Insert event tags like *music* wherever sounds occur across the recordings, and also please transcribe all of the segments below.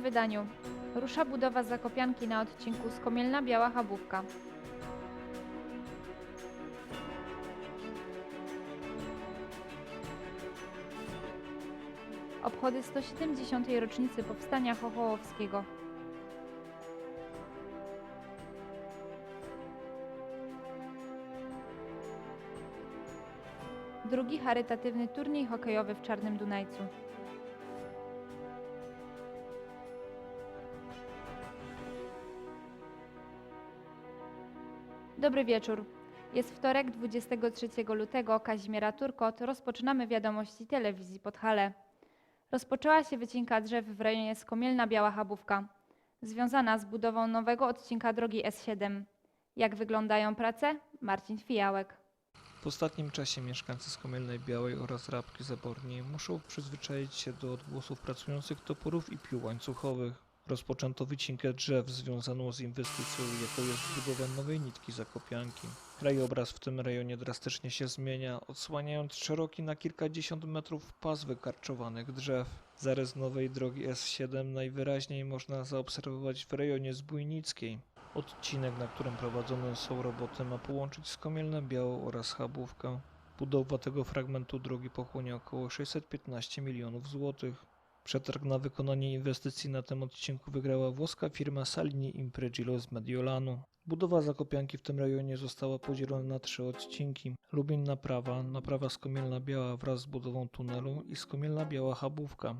Wydaniu rusza budowa Zakopianki na odcinku Skomielna Biała Chabówka. Obchody 170. rocznicy powstania Chochołowskiego. Drugi charytatywny turniej hokejowy w Czarnym Dunajcu. Dobry wieczór. Jest wtorek, 23 lutego. Kazimiera Turkot. Rozpoczynamy wiadomości telewizji Podhale. Rozpoczęła się wycinka drzew w rejonie Skomielna Biała Chabówka, związana z budową nowego odcinka drogi S7. Jak wyglądają prace? Marcin Fijałek. W ostatnim czasie mieszkańcy Skomielnej Białej oraz Rabki Zaborniej muszą przyzwyczaić się do odgłosów pracujących toporów i pił łańcuchowych. Rozpoczęto wycinkę drzew związaną z inwestycją, jaką jest budowa nowej nitki Zakopianki. Krajobraz w tym rejonie drastycznie się zmienia, odsłaniając szeroki na kilkadziesiąt metrów pas wykarczowanych drzew. Zarys nowej drogi S7 najwyraźniej można zaobserwować w rejonie Zbójnickiej. Odcinek, na którym prowadzone są roboty, ma połączyć Skomielnę Białą oraz Chabówkę. Budowa tego fragmentu drogi pochłonie około 615 milionów złotych. Przetarg na wykonanie inwestycji na tym odcinku wygrała włoska firma Salini Impregilo z Mediolanu. Budowa zakopianki w tym rejonie została podzielona na trzy odcinki. Lubień Naprawa, Naprawa Skomielna Biała wraz z budową tunelu i Skomielna Biała Chabówka.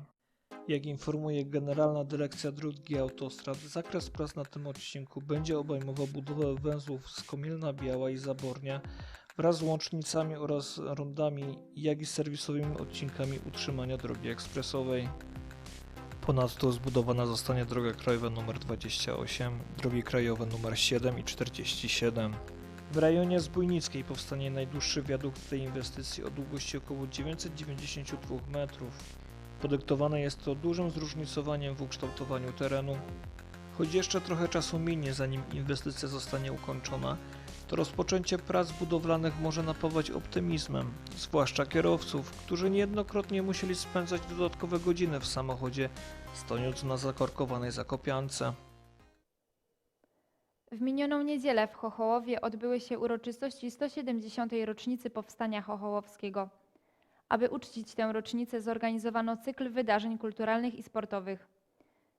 Jak informuje Generalna Dyrekcja Dróg i Autostrad, zakres prac na tym odcinku będzie obejmował budowę węzłów Skomielna Biała i Zabornia wraz z łącznicami oraz rondami, jak i serwisowymi odcinkami utrzymania drogi ekspresowej. Ponadto zbudowana zostanie droga krajowa nr 28, drogi krajowe nr 7 i 47. W rejonie Zbójnickiej powstanie najdłuższy wiadukt tej inwestycji o długości około 992 metrów. Podyktowane jest to dużym zróżnicowaniem w ukształtowaniu terenu. Choć jeszcze trochę czasu minie, zanim inwestycja zostanie ukończona, to rozpoczęcie prac budowlanych może napawać optymizmem, zwłaszcza kierowców, którzy niejednokrotnie musieli spędzać dodatkowe godziny w samochodzie, stojąc na zakorkowanej zakopiance. W minioną niedzielę w Chochołowie odbyły się uroczystości 170. rocznicy powstania chochołowskiego. Aby uczcić tę rocznicę, zorganizowano cykl wydarzeń kulturalnych i sportowych.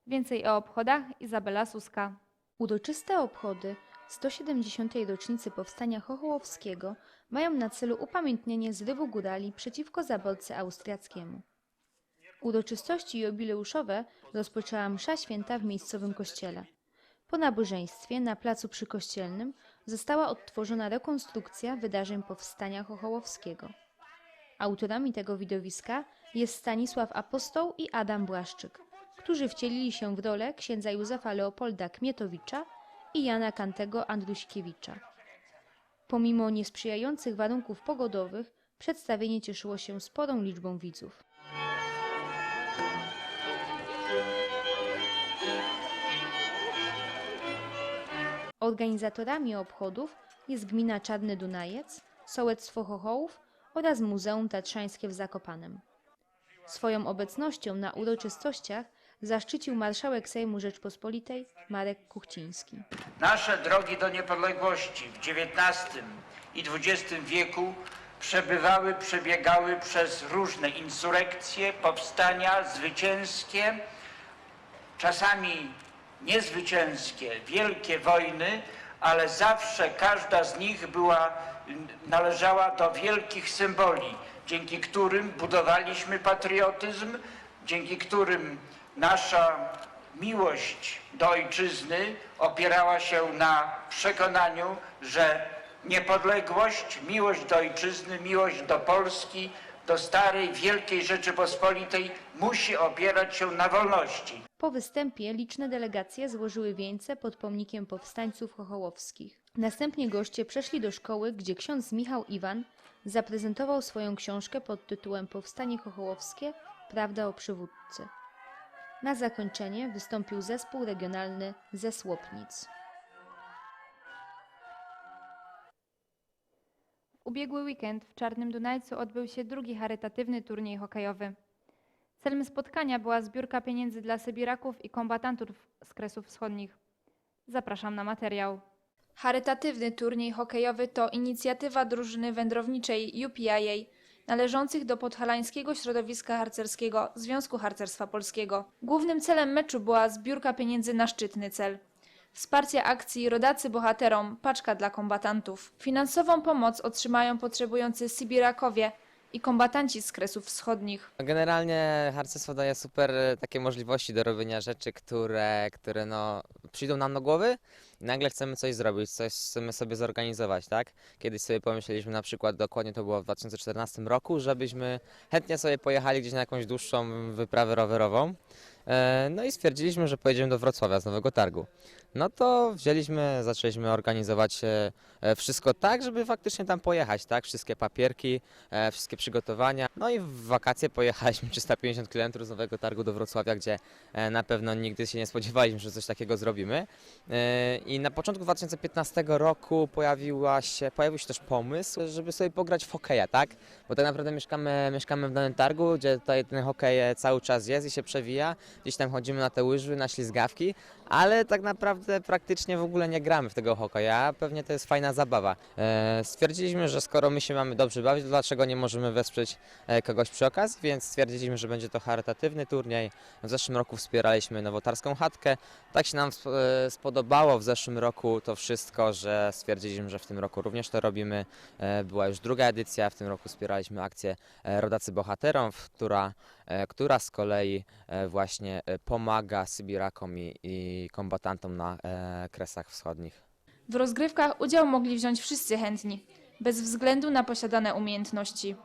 Więcej o obchodach Izabela Suska. Uroczyste obchody 170. rocznicy powstania chochołowskiego mają na celu upamiętnienie zrywu górali przeciwko zaborcy austriackiemu. Uroczystości jubileuszowe rozpoczęła msza święta w miejscowym kościele. Po nabożeństwie na placu przykościelnym została odtworzona rekonstrukcja wydarzeń powstania chochołowskiego. Autorami tego widowiska jest Stanisław Apostoł i Adam Błaszczyk, którzy wcielili się w rolę księdza Józefa Leopolda Kmietowicza i Jana Kantego Andruśkiewicza. Pomimo niesprzyjających warunków pogodowych, przedstawienie cieszyło się sporą liczbą widzów. Organizatorami obchodów jest gmina Czarny Dunajec, Sołectwo Chochołów oraz Muzeum Tatrzańskie w Zakopanem. Swoją obecnością na uroczystościach zaszczycił marszałek Sejmu Rzeczpospolitej Marek Kuchciński. Nasze drogi do niepodległości w XIX i XX wieku przebywały, przebiegały przez różne insurekcje, powstania zwycięskie, czasami niezwycięskie, wielkie wojny, ale zawsze każda z nich była, należała do wielkich symboli, dzięki którym budowaliśmy patriotyzm, dzięki którym Nasza miłość do ojczyzny opierała się na przekonaniu, że niepodległość, miłość do ojczyzny, miłość do Polski, do starej, wielkiej Rzeczypospolitej musi opierać się na wolności. Po występie liczne delegacje złożyły wieńce pod pomnikiem powstańców chochołowskich. Następnie goście przeszli do szkoły, gdzie ksiądz Michał Iwan zaprezentował swoją książkę pod tytułem Powstanie chochołowskie – Prawda o przywódcy. Na zakończenie wystąpił zespół regionalny ze Słopnic. W ubiegły weekend w Czarnym Dunajcu odbył się drugi charytatywny turniej hokejowy. Celem spotkania była zbiórka pieniędzy dla Sybiraków i kombatantów z Kresów Wschodnich. Zapraszam na materiał. Charytatywny turniej hokejowy to inicjatywa drużyny wędrowniczej UPIA należących do podhalańskiego środowiska harcerskiego Związku Harcerstwa Polskiego. Głównym celem meczu była zbiórka pieniędzy na szczytny cel. Wsparcie akcji Rodacy Bohaterom Paczka dla kombatantów. Finansową pomoc otrzymają potrzebujący Sybirakowie i kombatanci z Kresów Wschodnich. Generalnie harcerstwo daje super e, takie możliwości do robienia rzeczy, które, które no, przyjdą nam do głowy i nagle chcemy coś zrobić, coś chcemy sobie zorganizować, tak? Kiedyś sobie pomyśleliśmy na przykład, dokładnie to było w 2014 roku, żebyśmy chętnie sobie pojechali gdzieś na jakąś dłuższą wyprawę rowerową. E, No i stwierdziliśmy, że pojedziemy do Wrocławia z Nowego Targu. No to wzięliśmy, zaczęliśmy organizować e, e, wszystko tak, żeby faktycznie tam pojechać, tak? Wszystkie papierki, wszystkie przygotowania. No i w wakacje pojechaliśmy *laughs* 350 km z Nowego Targu do Wrocławia, gdzie na pewno nigdy się nie spodziewaliśmy, że coś takiego zrobimy. I na początku 2015 roku pojawiła się, pojawił się też pomysł, żeby sobie pograć w hokeja, tak? Bo tak naprawdę mieszkamy, mieszkamy w danym targu, gdzie tutaj ten hokej cały czas jest i się przewija. Gdzieś tam chodzimy na te łyżwy, na ślizgawki, ale tak naprawdę praktycznie w ogóle nie gramy w tego hokeja. Pewnie to jest fajna zabawa. E, stwierdziliśmy, że skoro my się mamy dobrze bawić, to dlaczego nie możemy wesprzeć e, kogoś przy okazji, więc stwierdziliśmy, że będzie to charytatywny turniej. W zeszłym roku wspieraliśmy nowotarską chatkę. Tak się nam e, spodobało w zeszłym roku to wszystko, że stwierdziliśmy, że w tym roku również to robimy. Była już druga edycja, w tym roku wspieraliśmy akcję Rodacy Bohaterom, która, która z kolei właśnie pomaga Sybirakom i, i kombatantom na e, Kresach Wschodnich. W rozgrywkach udział mogli wziąć wszyscy chętni, bez względu na posiadane umiejętności.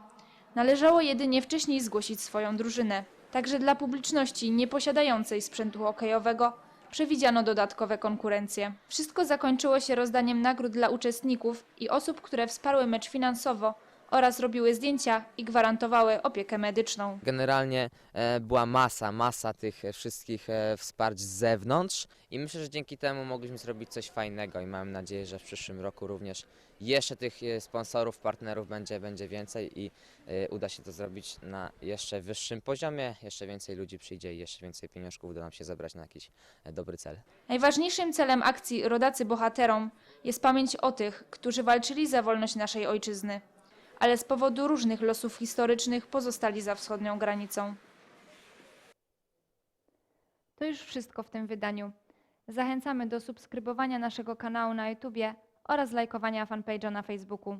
Należało jedynie wcześniej zgłosić swoją drużynę. Także dla publiczności nieposiadającej sprzętu hokejowego przewidziano dodatkowe konkurencje. Wszystko zakończyło się rozdaniem nagród dla uczestników i osób, które wsparły mecz finansowo oraz robiły zdjęcia i gwarantowały opiekę medyczną. Generalnie e, była masa, masa tych e, wszystkich e, wsparć z zewnątrz i myślę, że dzięki temu mogliśmy zrobić coś fajnego i mam nadzieję, że w przyszłym roku również jeszcze tych e, sponsorów, partnerów będzie, będzie więcej i e, uda się to zrobić na jeszcze wyższym poziomie, jeszcze więcej ludzi przyjdzie i jeszcze więcej pieniążków uda nam się zebrać na jakiś e, dobry cel. Najważniejszym celem akcji Rodacy Bohaterom jest pamięć o tych, którzy walczyli za wolność naszej ojczyzny, ale z powodu różnych losów historycznych pozostali za wschodnią granicą. To już wszystko w tym wydaniu. Zachęcamy do subskrybowania naszego kanału na YouTubie oraz lajkowania fanpage'a na Facebooku.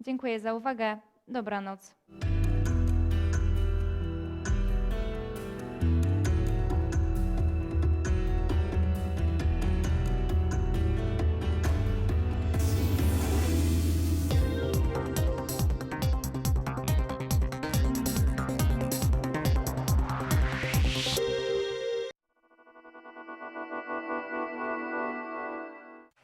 Dziękuję za uwagę. Dobranoc.